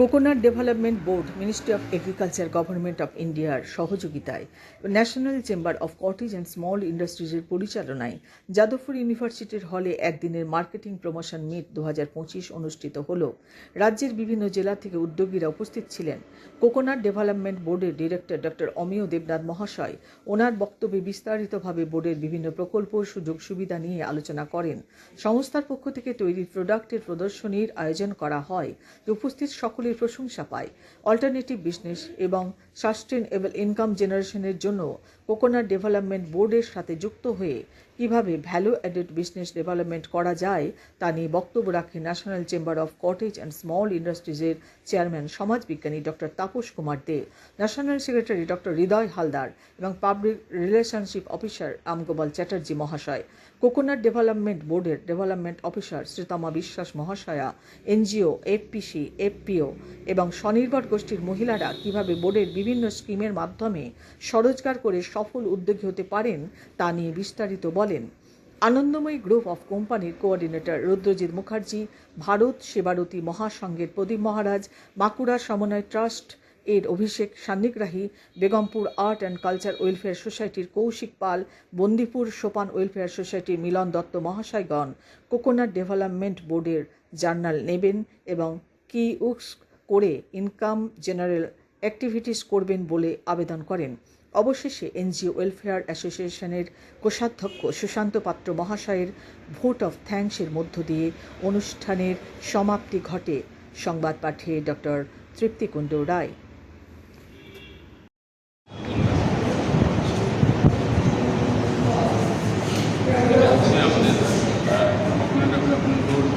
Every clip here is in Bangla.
Coconut development board ministry of agriculture government of ইন্ডিয়ার সহযোগিতায় national chamber of cottage and small ইন্ডাস্ট্রিজের পরিচালনায় যাদবপুর ইউনিভার্সিটির হলে একদিনের মার্কেটিং প্রমোশন মিট দু হাজার পঁচিশ অনুষ্ঠিত হল। রাজ্যের বিভিন্ন জেলা থেকে উদ্যোগীরা উপস্থিত ছিলেন। কোকোনাট ডেভেলপমেন্ট বোর্ডের ডিরেক্টর ডক্টর অমিয় দেবনাথ মহাশয় ওনার বক্তব্যে বিস্তারিতভাবে বোর্ডের বিভিন্ন প্রকল্প, সুযোগ, সুবিধা নিয়ে আলোচনা করেন। সংস্থার পক্ষ থেকে তৈরি প্রোডাক্টের প্রদর্শনীর আয়োজন করা হয়। উপস্থিত উপস্থিত সকলের প্রশংসা পায়। অল্টারনেটিভ বিজনেস এবং সাস্টেনেবল ইনকাম জেনারেশনের জন্য কোকোনাট ডেভেলপমেন্ট বোর্ডের সাথে যুক্ত হয়ে কীভাবে ভ্যালু অ্যাডেড বিজনেস ডেভেলপমেন্ট করা যায় তা নিয়ে বক্তব্য রাখেন national chamber of cottage and small ইন্ডাস্ট্রিজের chairman সমাজবিজ্ঞানী doctor Tapas Kumar De national secretary doctor Hriday Haldar এবং public relationship officer Ramgopal Chatterjee মহাশয় কোকোনাট ডেভেলপমেন্ট বোর্ডের ডেভেলপমেন্ট অফিসার শ্রীতমা বিশ্বাস মহাশয়া এনজিও এফপিসি এফপিও এবং স্বনির্ভর গোষ্ঠীর মহিলারা কীভাবে বোর্ডের বিভিন্ন স্কিমের মাধ্যমে স্বরোজগার করে সফল উদ্যোগী হতে পারেন তা নিয়ে বিস্তারিত বলেন, আনন্দময়ী গ্রুপ অফ কোম্পানির কোঅর্ডিনেটর রুদ্রজিৎ মুখার্জি, ভারত সেবারতী মহাসংঘের প্রদীপ মহারাজ, বাঁকুড়া সমন্বয় ট্রাস্ট এর Abhishek Sannigrahi, Begampur art and culture welfare সোসাইটির কৌশিক পাল, বন্দিপুর সোপান ওয়েলফেয়ার সোসাইটির মিলন দত্ত মহাশয়গণ, কোকোনাট ডেভেলপমেন্ট বোর্ডের জার্নাল নেবেন এবং কি উক্স করে ইনকাম জেনারেল অ্যাক্টিভিটিস করবেন বলে আবেদন করেন। অবশেষে এনজিও ওয়েলফেয়ার অ্যাসোসিয়েশনের কোষাধ্যক্ষ সুশান্ত পাত্র মহাশয়ের ভোট অফ থ্যাঙ্কসের মধ্য দিয়ে অনুষ্ঠানের সমাপ্তি ঘটে। সংবাদ পাঠে ডক্টর তৃপ্তিকুণ্ড রায় হচ্ছে আমাদের কখনো ডেভেলপমেন্ট বোর্ড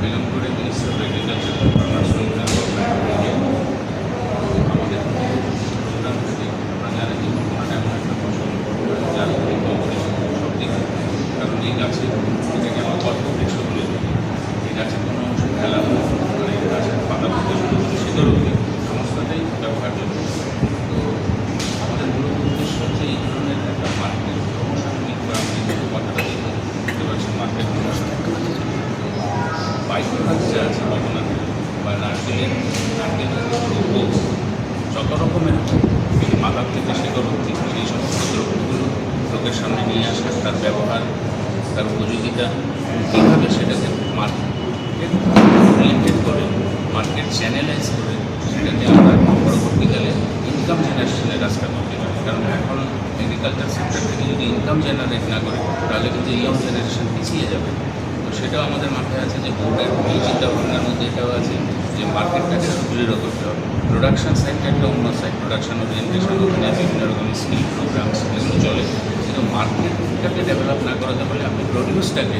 বেগমপুরে মিনিস্টার অফ এগ্রিকালচার ফার্মার্স আমাদের প্রোগ্রাম থেকে আমরা জানি যে কখনো এমন একটা ফসল যার কম্পিটিশন সব দিক কারণ এই গাছে এটাকে আমরা গল্প বৃক্ষ বলে থাকি এই গাছের কোনো অংশ ফেলা হয় মানে এই গাছের পাতা থেকে শুরু করে শীতল অবধি সমস্তটাই ব্যবহারযোগ্য তো আমাদের মূলত উদ্দেশ্য হচ্ছে এই ধরনের একটা মার্কেট প্রমোশন মিট করা আপনি যে কথাটা দিয়ে বুঝতে পারছেন মার্কেট প্রমোশন বাইক প্রোডাক্ট যা আছে কখনাতে বা নারকেলের নারকেল দ্রব্য যত রকমের হয়, এই মাথার থেকে শেকড় অব্দি সেই সমস্ত দ্রব্যগুলো লোকের সামনে নিয়ে আসা তার ব্যবহার, তার উপযোগিতা, কীভাবে সেটাকে মার্কেট করে, মার্কেট চ্যানেলাইজ করে সেটাকে আমরা পরবর্তীকালে ইনকাম জেনারেশনের রাস্তা করতে পারি। কারণ এখন এগ্রিকালচার সেক্টর থেকে যদি ইনকাম জেনারেট না করে, তাহলে কিন্তু ইয়ং জেনারেশন পিছিয়ে যাবে। তো সেটাও আমাদের মাথায় আছে যে বোর্ডের এই চিন্তাভাবনার মধ্যে এটাও আছে যে মার্কেটটাকে সুদৃঢ় করতে হবে। প্রোডাকশন সাইডটা একটা অন্য সাইড প্রোডাকশন ওরিয়েন্টেশন ওখানে বিভিন্ন রকমের স্কিল প্রোগ্রামস এগুলো চলে। কিন্তু মার্কেটটাকে ডেভেলপ না করাতে পারলে আপনি প্রডিউসটাকে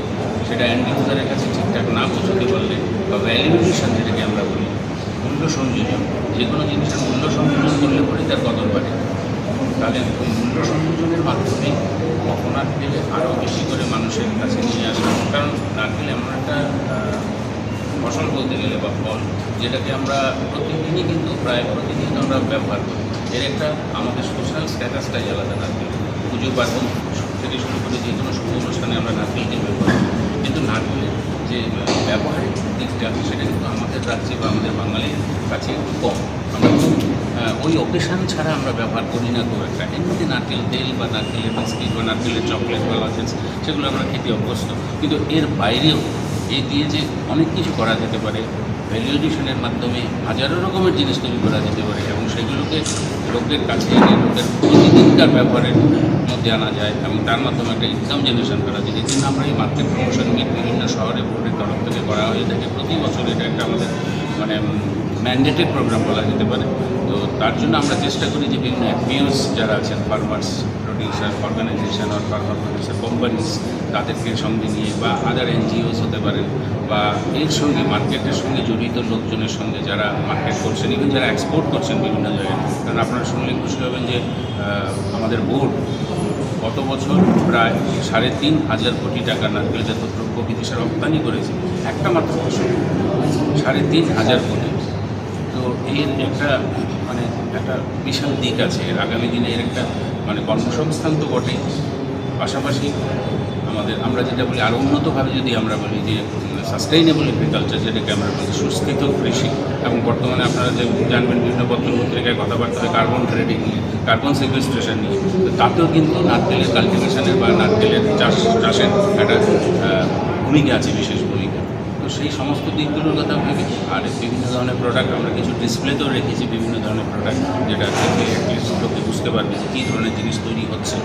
সেটা এন্ড ইউজারের কাছে ঠিকঠাক না পৌঁছতে পারলে বা ভ্যালিউয়েশন যেটাকে আমরা বলি, মূল্য সংযোজন যে কোনো জিনিসের মূল্য সংযোজন করলে পরে তার কদর বাড়ে। তাহলে ওই মূল্য সংযোজনের মাধ্যমে কখন নারকেলে আরও বেশি করে মানুষের কাছে নিয়ে আসা। কারণ না নারকেল এমন একটা ফসল বলতে গেলে বা ফল, যেটাকে আমরা প্রতিদিনই কিন্তু, প্রায় প্রতিদিন আমরা ব্যবহার করি। এর একটা আমাদের সোশ্যাল স্ট্যাটাসটাই আলাদা নারকেল পুজো পার্বণ থেকে শুরু করে যে কোনো শুভ অনুষ্ঠানে আমরা নারকেলকে ব্যবহার করি। কিন্তু নারকেলের যে ব্যবহারিক দিকটা, সেটা কিন্তু আমাদের রাজ্যে বা আমাদের বাঙালির কাছে একটু কম। আমরা খুব ওই অকেশান ছাড়া আমরা ব্যবহার করি না খুব একটা। এমনিতে নারকেল তেল বা নারকেলের বিস্কিট বা নারকেলের চকলেট বা লজেন্স, সেগুলো আমরা খেতে অভ্যস্ত। কিন্তু এর বাইরেও এই দিয়ে যে অনেক কিছু করা যেতে পারে ভ্যালু এডিশনের মাধ্যমে হাজারো রকমের জিনিস তৈরি করা যেতে পারে এবং সেগুলোকে লোকের কাছে এনে লোকের প্রতিদিনকার ব্যবহারের মধ্যে আনা যায় এবং তার মাধ্যমে একটা ইনকাম জেনারেশন করা যায়। যেদিন আমরা এই মার্কেট প্রমোশন বিভিন্ন শহরে বোর্ডের তরফ থেকে করা হয়ে থাকে, প্রতি বছর এটা একটা আমাদের মানে ম্যান্ডেটেড প্রোগ্রাম বলা যেতে পারে। তো তার জন্য আমরা চেষ্টা করি যে বিভিন্ন অ্যাপিওস যারা আছেন ফার্মার্স প্রডিউসার অর্গানাইজেশন আর ফার্মার প্রডিউসার কোম্পানিজ তাদেরকে সঙ্গে নিয়ে বা আদার এনজিওস হতে পারেন বা এর সঙ্গে মার্কেটের সঙ্গে জড়িত লোকজনের সঙ্গে যারা মার্কেট করছেন ইভেন যারা এক্সপোর্ট করছেন বিভিন্ন জায়গায়। কারণ আপনারা শুনলে খুশি হবেন যে আমাদের বোর্ড গত বছর প্রায় সাড়ে তিন হাজার কোটি টাকা নারকেলজাত দ্রব্য বিদেশে রপ্তানি করেছে, একটা মাত্র বছর। সাড়ে তিন হাজার কোটি। এর একটা মানে একটা বিশাল দিক আছে। এর আগামী দিনে এর একটা মানে কর্মসংস্থান তো বটেই। পাশাপাশি আমাদের, আমরা যেটা বলি আরও উন্নতভাবে যদি আমরা বলি যে সাস্টেইনেবল এগ্রিকালচার যেটাকে আমরা বলি সুস্থিত কৃষি। এবং বর্তমানে আপনারা যে জানবেন, বিভিন্ন পত্র পত্রিকায় কথাবার্তা হয় কার্বন ট্রেডিং নিয়ে কার্বন সিকুয়েস্ট্রেশন নিয়ে। তাতেও কিন্তু নারকেলের কাল্টিভেশনের বা নারকেলের চাষ, চাষের একটা ভূমিকা আছে বিশেষ সেই সমস্ত দিকগুলোর কথা ভেবে। আর বিভিন্ন ধরনের প্রোডাক্ট আমরা কিছু ডিসপ্লেতেও রেখেছি, বিভিন্ন ধরনের প্রোডাক্ট যেটা দেখে অ্যাটলিস্ট লোকে বুঝতে পারবে যে কী ধরনের জিনিস তৈরি হচ্ছে।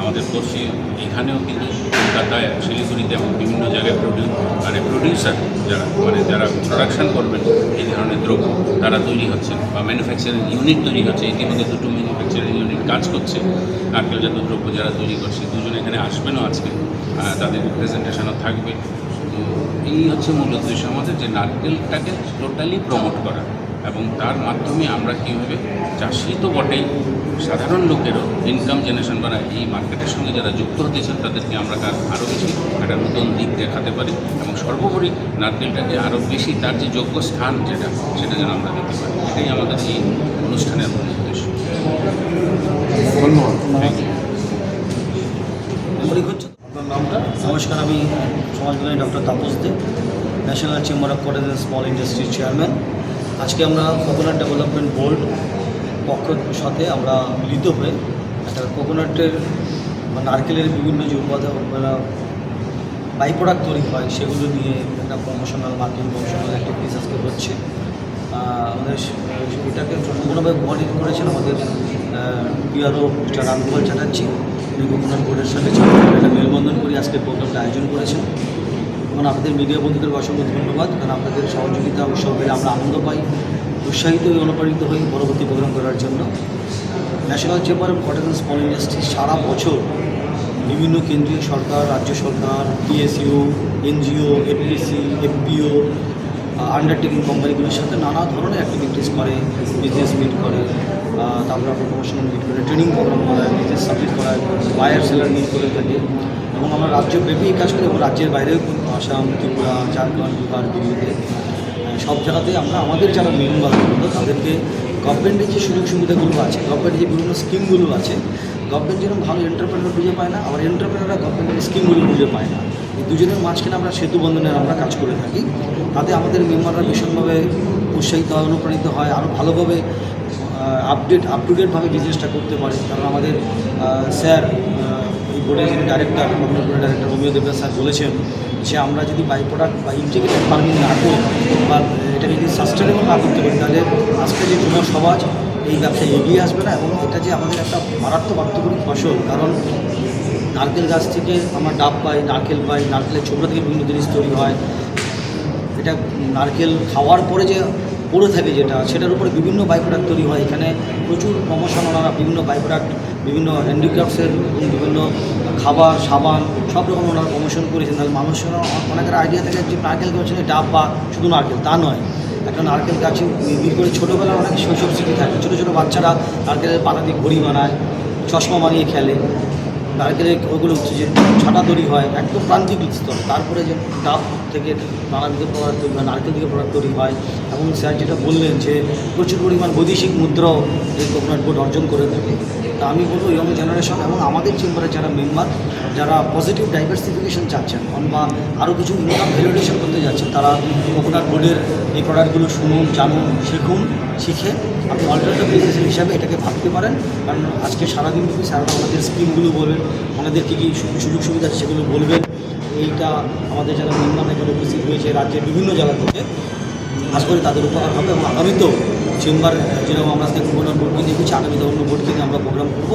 আমাদের পশ্চিম, এখানেও কিন্তু কলকাতায়, শিলিগুড়িতে এবং বিভিন্ন জায়গায় প্রডিউ মানে প্রডিউসার যারা মানে যারা প্রোডাকশান করবেন এই ধরনের দ্রব্য, তারা তৈরি হচ্ছে বা ম্যানুফ্যাকচারিং ইউনিট তৈরি হচ্ছে। ইতিমধ্যে দুটো ম্যানুফ্যাকচারিং ইউনিট কাজ করছে। আর নারকেলজাত দ্রব্য যারা তৈরি করছে, দুজন এখানে আসবেনও আজকে। তাদের প্রেজেন্টেশনও থাকবে। তো এই হচ্ছে মূল উদ্দেশ্য আমাদের যে নারকেলটাকে টোটালি প্রমোট করা। এবং তার মাধ্যমে আমরা কীভাবে চাষি তো বটেই সাধারণ লোকেরও ইনকাম জেনারেশন বা এই মার্কেটের সঙ্গে যারা যুক্ত হতে চান তাদেরকে আমরা কার আরও বেশি একটা নতুন দিক দেখাতে পারি। এবং সর্বোপরি নারকেলটাকে আরও বেশি তার যে যোগ্য স্থান যেটা সেটা যেন আমরা দিতে পারি। এটাই আমাদের এই অনুষ্ঠানের মূল উদ্দেশ্য। ধন্যবাদ Thank you. মনে করছ আপনার নামটা নমস্কার, আমি সমাজবিজ্ঞানী doctor Tapas De national chamber of and small ইন্ডাস্ট্রির চেয়ারম্যান আজকে আমরা কোকোনাট ডেভেলপমেন্ট বোর্ড পক্ষের সাথে আমরা মিলিত হয়ে একটা কোকোনাটের বা নারকেলের বিভিন্ন যে উপাদান বাই প্রোডাক্ট তৈরি হয়, সেগুলো নিয়ে একটা প্রমোশনাল মার্কেটিং প্রমোশনাল অ্যাক্টিভিটিস আজকে হচ্ছে। আমাদের এটাকে সম্পূর্ণভাবে কোঅর্ডিনেট করেছেন আমাদের পিআরও মিস্টার রামগোপাল চ্যাটার্জি। উনি বোর্ডের সাথে ছিল। একটা মেলবন্ধন করে আজকে প্রোগ্রামটা আয়োজন করেছেন। এবং আপনাদের মিডিয়া বন্ধুদের অসংখ্য ধন্যবাদ। কারণ আপনাদের সহযোগিতা উৎসব পেলে আমরা আনন্দ পাই, উৎসাহিত হয়ে অনুপ্রাণিত হই পরবর্তী প্রোগ্রাম করার জন্য। National chamber of and small industry সারা বছর বিভিন্ন কেন্দ্রীয় সরকার, রাজ্য সরকার PSU NGO FPC FPO undertaking কোম্পানিগুলির সাথে নানা ধরনের অ্যাক্টিভিটিস করে বিজনেস মিট করে। তারপরে আপনার প্রমোশনাল মিট করে ট্রেনিং প্রোগ্রাম করায় বিজনেস সাবমিট করায় বায়ার সেলার মিট করে থাকে এবং আমরা রাজ্যব্যাপী কাজ করি এবং রাজ্যের বাইরেও। আসাম, ত্রিপুরা, ঝাড়খণ্ড, বিহার, দিল্লিতে সব জায়গাতেই আমরা আমাদের যারা মেম্বারগুলো তাদেরকে গভর্নমেন্টের যে সুযোগ সুবিধাগুলো আছে গভর্নমেন্টের যে বিভিন্ন স্কিমগুলো আছে গভর্নমেন্ট যেরকম ভালো এন্টারপ্রেনার খুঁজে পায় না, আবার এন্টারপ্রেনাররা গভর্নমেন্টের স্কিমগুলো খুঁজে পায় না এই দুজনের মাঝখানে আমরা সেতু বন্ধনের আমরা কাজ করে থাকি তাতে আমাদের মেম্বাররা ভীষণভাবে উৎসাহিত হয়, অনুপ্রাণিত হয় আরও ভালোভাবে আপডেট আপ টু ডেটভাবে বিজনেসটা করতে পারে, কারণ আমাদের স্যার এই বোর্ডের যিনি ডাইরেক্টর বোর্ডের ডাইরেক্টর রোমিও দেবদাস স্যার বলেছেন যে আমরা যদি বাই প্রোডাক্ট বা ইন্টিগ্রেটেড ফার্মিং না করি, বা এটাকে যদি সাস্টেনেবল না করতে পারি, তাহলে আজকে যে যুব সমাজ এই ব্যবসায় এগিয়ে আসবে না, এবং এটা যে আমাদের একটা মারাত্মক অর্থকরী ফসল, কারণ নারকেল গাছ থেকে আমরা ডাব পাই, নারকেল পাই, নারকেলের ছোবড়া থেকে বিভিন্ন জিনিস তৈরি হয়। এটা নারকেল খাওয়ার পরে যে পড়ে থাকে যেটা, সেটার উপরে বিভিন্ন বাই প্রোডাক্ট তৈরি হয়। এখানে প্রচুর প্রমোশন ওনারা বিভিন্ন বাই প্রোডাক্ট বিভিন্ন হ্যান্ডিক্রাফটসের বিভিন্ন খাবার, সাবান, সব রকম ওনারা প্রমোশন করেছেন। তাহলে মানুষের অনেকের আইডিয়া থাকে যে নারকেল গাছের ডাব বা শুধু নারকেল, তা নয়। একটা নারকেল গাছে নির্ভর করে ছোটোবেলায় অনেক শৈশব স্মৃতি থাকে। ছোটো ছোটো বাচ্চারা নারকেলের পাতা দিয়ে ঘড়ি বানায়, চশমা বানিয়ে খেলে। নারকেলের ওগুলো হচ্ছে যে ছাটা তৈরি হয়, একদম প্রান্তিক স্তর। তারপরে যে ডাব থেকে নানা দিকে প্রোডাক্ট তৈরি হয় নারকেল থেকে প্রোডাক্ট তৈরি হয়, এবং স্যার যেটা বললেন যে প্রচুর পরিমাণ বৈদেশিক মুদ্রাও এই কোকোনাট বোর্ড অর্জন করে থাকে। তা আমি বলব ইয়ং জেনারেশন এবং আমাদের চেম্বারে যারা মেম্বার যারা পজিটিভ ডাইভার্সিফিকেশন চাচ্ছেন বা আরও কিছু ইনকাম ভ্যালিডেশন করতে যাচ্ছেন, তারা কোকোনাট বোর্ডের এই প্রোডাক্টগুলো শুনুন, জানুন, শিখুন, শিখে আপনি অল্টারনেটিভ বিজনেস হিসাবে এটাকে ভাবতে পারেন। কারণ আজকে সারাদিন ব্যাপী স্যাররা আমাদের স্কিমগুলো বলবেন, আমাদের কী কী সুযোগ সুবিধা আছে সেগুলো বলবেন। এইটা আমাদের যারা মেম্বার এখানে উপস্থিত হয়েছে রাজ্যের বিভিন্ন জায়গা থেকে। আশা করি তাদের উপকার হবে এবং আগামীতেও চেম্বার, যেরকম আমরা আজকে কোকোনাট বোর্ডকে দেখেছি আগামীতে অন্য বোর্ডকে কিনে আমরা প্রোগ্রাম করব।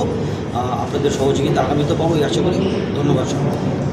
আপনাদের সহযোগিতা আগামীতে পাবো, এই আশা করি। ধন্যবাদ সবাই